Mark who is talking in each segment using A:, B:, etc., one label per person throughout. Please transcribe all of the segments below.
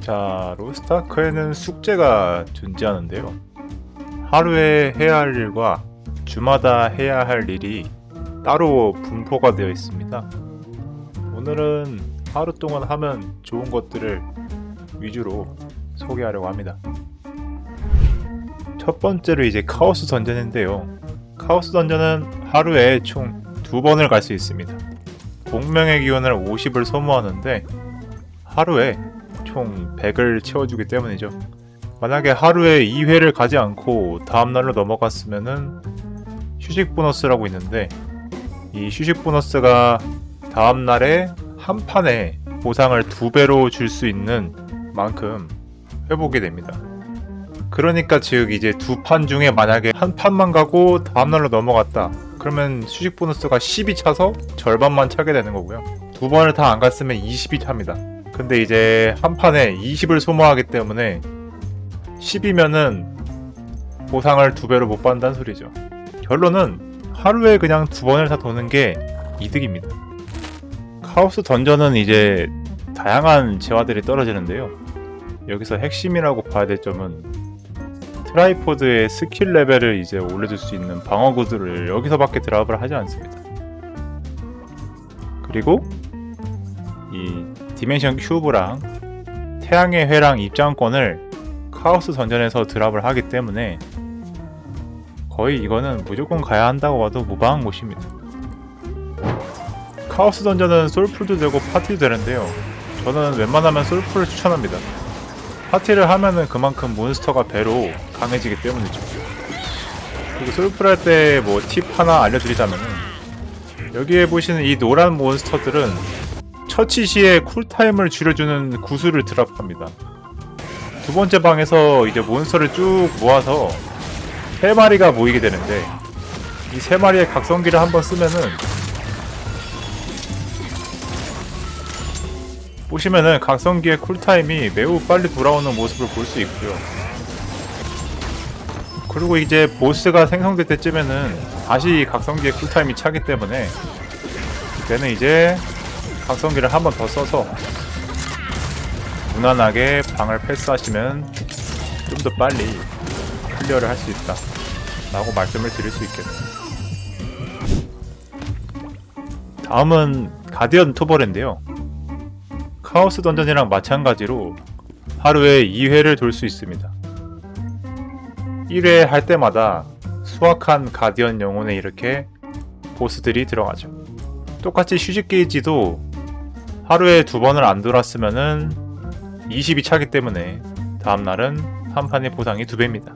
A: 자, 로스타크에는 숙제가 존재하는데요. 하루에 해야 할 일과 주마다 해야 할 일이 따로 분포가 되어 있습니다. 오늘은 하루 동안 하면 좋은 것들을 위주로 소개하려고 합니다. 첫 번째로 이제 카오스 던전인데요. 카오스 던전은 하루에 총 두 번을 갈 수 있습니다. 공명의 기원을 50을 소모하는데 하루에 총 100을 채워주기 때문이죠. 만약에 하루에 2회를 가지 않고 다음날로 넘어갔으면은 휴식 보너스라고 있는데 이 휴식 보너스가 다음날에 한 판에 보상을 두 배로 줄 수 있는 만큼 회복이 됩니다. 그러니까 즉 이제 두 판 중에 만약에 한 판만 가고 다음날로 넘어갔다. 그러면 휴식 보너스가 10이 차서 절반만 차게 되는 거고요. 두 번을 다 안 갔으면 20이 찹니다. 근데 이제 한 판에 20을 소모하기 때문에 10이면은 보상을 두 배로 못 받는다는 소리죠. 결론은 하루에 그냥 두 번을 다 도는 게 이득입니다. 카오스 던전은 이제 다양한 재화들이 떨어지는데요. 여기서 핵심이라고 봐야 될 점은 트라이포드의 스킬 레벨을 이제 올려줄 수 있는 방어 구두를 여기서밖에 드랍을 하지 않습니다. 그리고 이 디멘션 큐브랑 태양의 회랑 입장권을 카오스 던전에서 드랍을 하기 때문에 거의 이거는 무조건 가야 한다고 봐도 무방한 곳입니다. 카오스 던전은 솔풀도 되고 파티도 되는데요. 저는 웬만하면 솔풀을 추천합니다. 파티를 하면은 그만큼 몬스터가 배로 강해지기 때문이죠. 그리고 솔풀 할 때 뭐 팁 하나 알려드리자면은 여기에 보시는 이 노란 몬스터들은 처치 시에 쿨타임을 줄여주는 구슬을 드랍합니다. 두 번째 방에서 이제 몬스터를 쭉 모아서 세 마리가 모이게 되는데 이 세 마리의 각성기를 한번 쓰면은 보시면은 각성기의 쿨타임이 매우 빨리 돌아오는 모습을 볼 수 있고요. 그리고 이제 보스가 생성될 때쯤에는 다시 각성기의 쿨타임이 차기 때문에 그때는 이제 각성기를 한 번 더 써서 무난하게 방을 패스하시면 좀 더 빨리 클리어를 할 수 있다 라고 말씀을 드릴 수 있겠네요. 다음은 가디언 투버랜인데요. 카오스 던전이랑 마찬가지로 하루에 2회를 돌 수 있습니다. 1회 할 때마다 수확한 가디언 영혼에 이렇게 보스들이 들어가죠. 똑같이 휴식 게이지도 하루에 두 번을 안 돌았으면은 20이 차기 때문에 다음날은 한 판의 보상이 두 배입니다.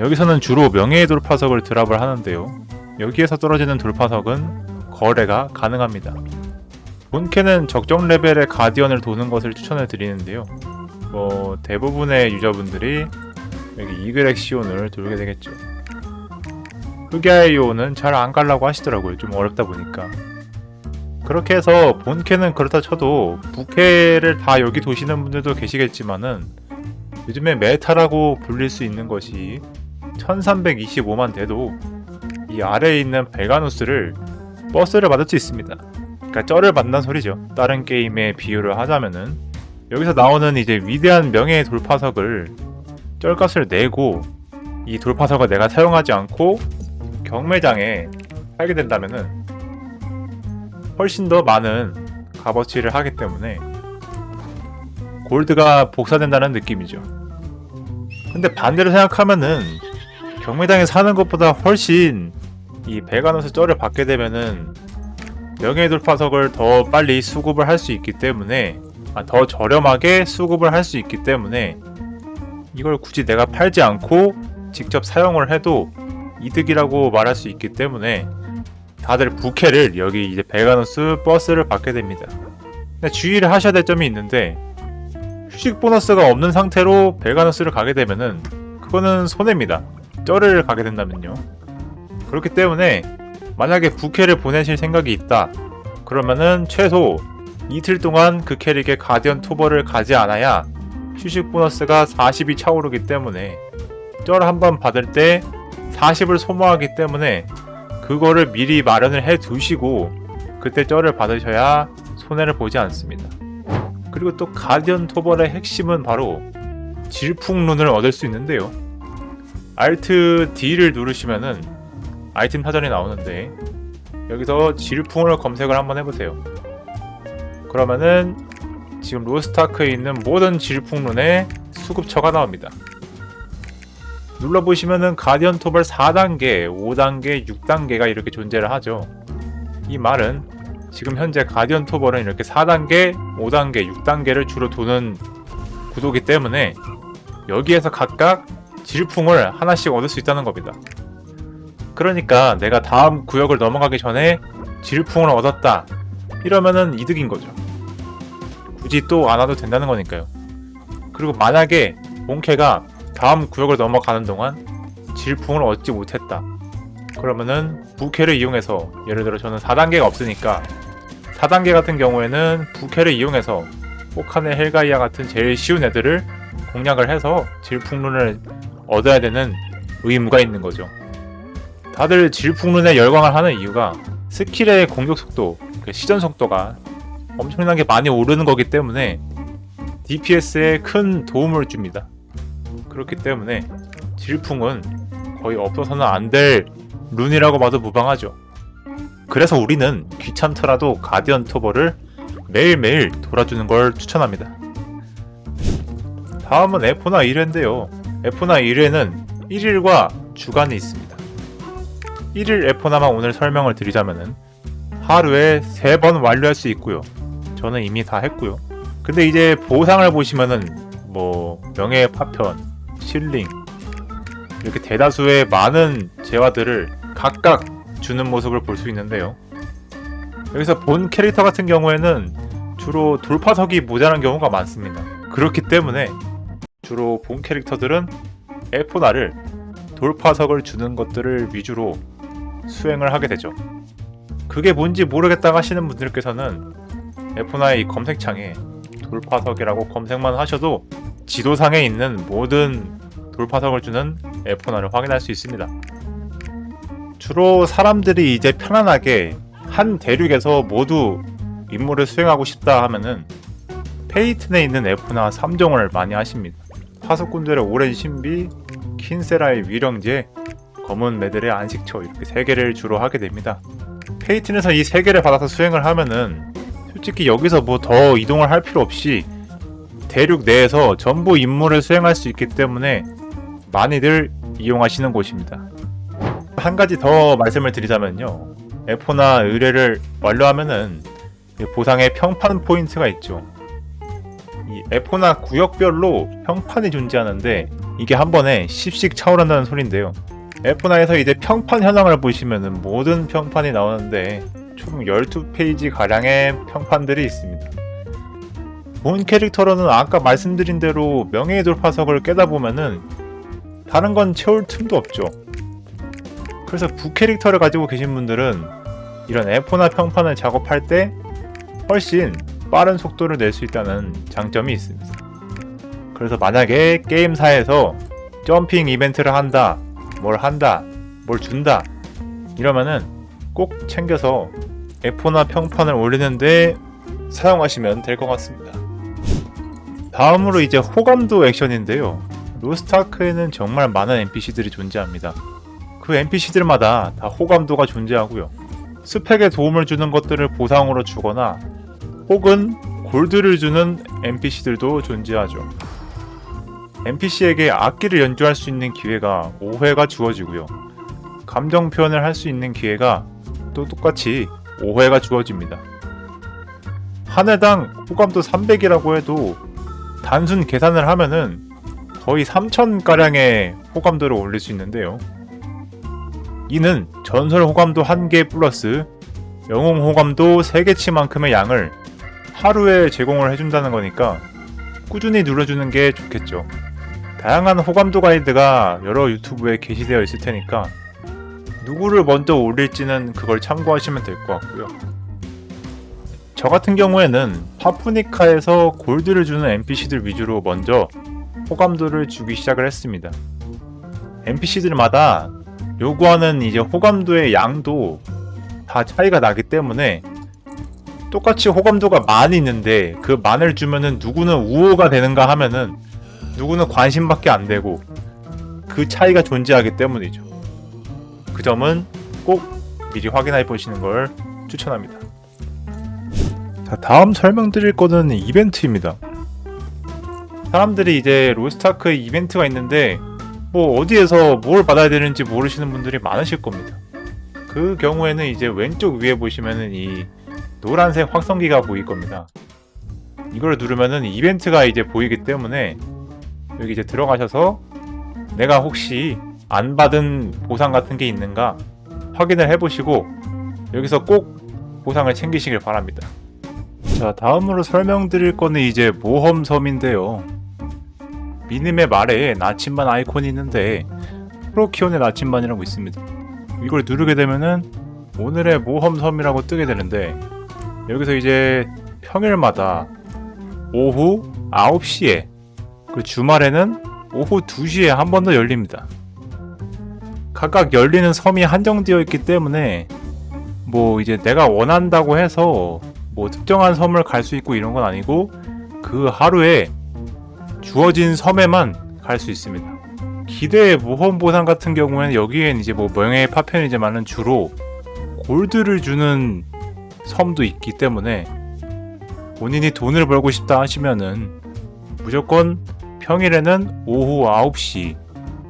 A: 여기서는 주로 명예의 돌파석을 드랍을 하는데요. 여기에서 떨어지는 돌파석은 거래가 가능합니다. 본캐는 적정 레벨의 가디언을 도는 것을 추천을 드리는데요. 뭐 대부분의 유저분들이 여기 이글엑시온을 돌게 되겠죠. 흑야이온은 잘 안 갈라고 하시더라고요. 좀 어렵다 보니까. 그렇게 해서 본캐는 그렇다 쳐도 부캐를 다 여기 도시는 분들도 계시겠지만은 요즘에 메타라고 불릴 수 있는 것이 1325만 돼도 이 아래에 있는 베가누스를 버스를 받을 수 있습니다. 그러니까 쩔을 받는다는 소리죠. 다른 게임에 비유를 하자면은 여기서 나오는 이제 위대한 명예의 돌파석을 쩔값을 내고 이 돌파석을 내가 사용하지 않고 경매장에 팔게 된다면은 훨씬 더 많은 값어치를 하기 때문에 골드가 복사된다는 느낌이죠. 근데 반대로 생각하면은 경매장에 사는 것보다 훨씬 이 베가노스 쩔을 받게 되면은 명예 돌파석을 더 빨리 수급을 할 수 있기 때문에 아, 더 저렴하게 수급을 할 수 있기 때문에 이걸 굳이 내가 팔지 않고 직접 사용을 해도 이득이라고 말할 수 있기 때문에 다들 부캐를 여기 이제 베가누스 버스를 받게 됩니다. 근데 주의를 하셔야 될 점이 있는데 휴식 보너스가 없는 상태로 베가누스를 가게 되면은 그거는 손해입니다. 쩔을 가게 된다면요. 그렇기 때문에 만약에 부캐를 보내실 생각이 있다. 그러면은 최소 이틀 동안 그 캐릭의 가디언 투버를 가지 않아야 휴식 보너스가 40이 차오르기 때문에 쩔 한 번 받을 때 40을 소모하기 때문에 그거를 미리 마련을 해 두시고 그때 쩔을 받으셔야 손해를 보지 않습니다. 그리고 또 가디언 토벌의 핵심은 바로 질풍룬을 얻을 수 있는데요. Alt D를 누르시면은 아이템 사전이 나오는데 여기서 질풍을 검색을 한번 해보세요. 그러면은 지금 로스타크에 있는 모든 질풍룬의 수급처가 나옵니다. 눌러보시면은 가디언 토벌 4단계, 5단계, 6단계가 이렇게 존재를 하죠. 이 말은 지금 현재 가디언 토벌은 이렇게 4단계, 5단계, 6단계를 주로 도는 구도기 때문에 여기에서 각각 질풍을 하나씩 얻을 수 있다는 겁니다. 그러니까 내가 다음 구역을 넘어가기 전에 질풍을 얻었다. 이러면은 이득인 거죠. 굳이 또 안 와도 된다는 거니까요. 그리고 만약에 본캐가 다음 구역을 넘어가는 동안 질풍을 얻지 못했다. 그러면은 부캐를 이용해서 예를 들어 저는 4단계가 없으니까 4단계 같은 경우에는 부캐를 이용해서 포칸의 헬가이아 같은 제일 쉬운 애들을 공략을 해서 질풍룬을 얻어야 되는 의무가 있는 거죠. 다들 질풍룬에 열광을 하는 이유가 스킬의 공격 속도, 그 시전 속도가 엄청나게 많이 오르는 거기 때문에 DPS에 큰 도움을 줍니다. 그렇기 때문에 질풍은 거의 없어서는 안 될 룬이라고 봐도 무방하죠. 그래서 우리는 귀찮더라도 가디언 토벌을 매일매일 돌아주는 걸 추천합니다. 다음은 F4나 1회인데요. F4나 1회는 1일과 주간이 있습니다. 1일 F4나만 오늘 설명을 드리자면은 하루에 3번 완료할 수 있고요. 저는 이미 다 했고요. 근데 이제 보상을 보시면은 뭐 명예의 파편, 실링 이렇게 대다수의 많은 재화들을 각각 주는 모습을 볼 수 있는데요. 여기서 본 캐릭터 같은 경우에는 주로 돌파석이 모자란 경우가 많습니다. 그렇기 때문에 주로 본 캐릭터들은 에포나를 돌파석을 주는 것들을 위주로 수행을 하게 되죠. 그게 뭔지 모르겠다 하시는 분들께서는 에포나의 이 검색창에 돌파석이라고 검색만 하셔도 지도상에 있는 모든 돌파석을 주는 에포나를 확인할 수 있습니다. 주로 사람들이 이제 편안하게 한 대륙에서 모두 임무를 수행하고 싶다 하면은 페이튼에 있는 에포나 3종을 많이 하십니다. 파수꾼들의 오랜 신비, 킨세라의 위령제, 검은 매들의 안식처 이렇게 세 개를 주로 하게 됩니다. 페이튼에서 이 세 개를 받아서 수행을 하면은 솔직히 여기서 뭐 더 이동을 할 필요 없이 대륙 내에서 전부 임무를 수행할 수 있기 때문에 많이들 이용하시는 곳입니다. 한 가지 더 말씀을 드리자면요. F4나 의뢰를 완료하면은 이 보상에 평판 포인트가 있죠. 이 F4나 구역별로 평판이 존재하는데 이게 한 번에 10씩 차오른다는 소린데요. F4에서 이제 평판 현황을 보시면은 모든 평판이 나오는데 총 12페이지 가량의 평판들이 있습니다. 본 캐릭터로는 아까 말씀드린 대로 명예의 돌파석을 깨다 보면은 다른 건 채울 틈도 없죠. 그래서 부캐릭터를 가지고 계신 분들은 이런 F4나 평판을 작업할 때 훨씬 빠른 속도를 낼 수 있다는 장점이 있습니다. 그래서 만약에 게임사에서 점핑 이벤트를 한다, 뭘 한다, 뭘 준다 이러면은 꼭 챙겨서 F4나 평판을 올리는데 사용하시면 될 것 같습니다. 다음으로 이제 호감도 액션인데요. 로스트아크에는 정말 많은 NPC들이 존재합니다. 그 NPC들마다 다 호감도가 존재하고요. 스펙에 도움을 주는 것들을 보상으로 주거나 혹은 골드를 주는 NPC들도 존재하죠. NPC에게 악기를 연주할 수 있는 기회가 5회가 주어지고요. 감정 표현을 할 수 있는 기회가 또 똑같이 5회가 주어집니다. 한 회당 호감도 300이라고 해도 단순 계산을 하면은 거의 3,000가량의 호감도를 올릴 수 있는데요. 이는 전설 호감도 1개 플러스 영웅 호감도 3개치만큼의 양을 하루에 제공을 해준다는 거니까 꾸준히 눌러주는 게 좋겠죠. 다양한 호감도 가이드가 여러 유튜브에 게시되어 있을 테니까 누구를 먼저 올릴지는 그걸 참고하시면 될 것 같고요. 저 같은 경우에는 파푸니카에서 골드를 주는 NPC들 위주로 먼저 호감도를 주기 시작을 했습니다. NPC들마다 요구하는 이제 호감도의 양도 다 차이가 나기 때문에 똑같이 호감도가 많이 있는데 그 만을 주면은 누구는 우호가 되는가 하면은 누구는 관심밖에 안 되고 그 차이가 존재하기 때문이죠. 그 점은 꼭 미리 확인해 보시는 걸 추천합니다. 자, 다음 설명드릴 거는 이벤트입니다. 사람들이 이제 로스타크 이벤트가 있는데 뭐 어디에서 뭘 받아야 되는지 모르시는 분들이 많으실 겁니다. 그 경우에는 이제 왼쪽 위에 보시면은 이 노란색 확성기가 보일 겁니다. 이걸 누르면은 이벤트가 이제 보이기 때문에 여기 이제 들어가셔서 내가 혹시 안 받은 보상 같은 게 있는가 확인을 해보시고 여기서 꼭 보상을 챙기시길 바랍니다. 자, 다음으로 설명드릴 거는 이제 모험섬인데요. 미님의 말에 나침반 아이콘이 있는데 프로키온의 나침반이라고 있습니다. 이걸 누르게 되면은 오늘의 모험섬이라고 뜨게 되는데 여기서 이제 평일마다 오후 9시에 그 주말에는 오후 2시에 한 번 더 열립니다. 각각 열리는 섬이 한정되어 있기 때문에 뭐 이제 내가 원한다고 해서 뭐 특정한 섬을 갈 수 있고 이런 건 아니고 그 하루에 주어진 섬에만 갈 수 있습니다. 기대 모험 보상 같은 경우에는 여기엔 이제 뭐 명예의 파편이지만은 주로 골드를 주는 섬도 있기 때문에 본인이 돈을 벌고 싶다 하시면은 무조건 평일에는 오후 9시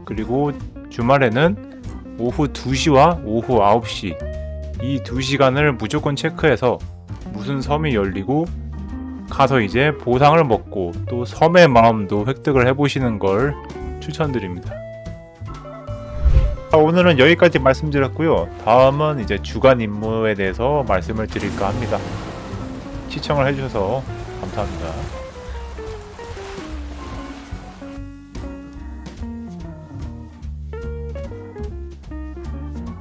A: 그리고 주말에는 오후 2시와 오후 9시 이 두 시간을 무조건 체크해서 무슨 섬이 열리고 가서 이제 보상을 먹고 또 섬의 마음도 획득을 해보시는 걸 추천드립니다. 자, 오늘은 여기까지 말씀드렸고요. 다음은 이제 주간 임무에 대해서 말씀을 드릴까 합니다. 시청을 해주셔서 감사합니다.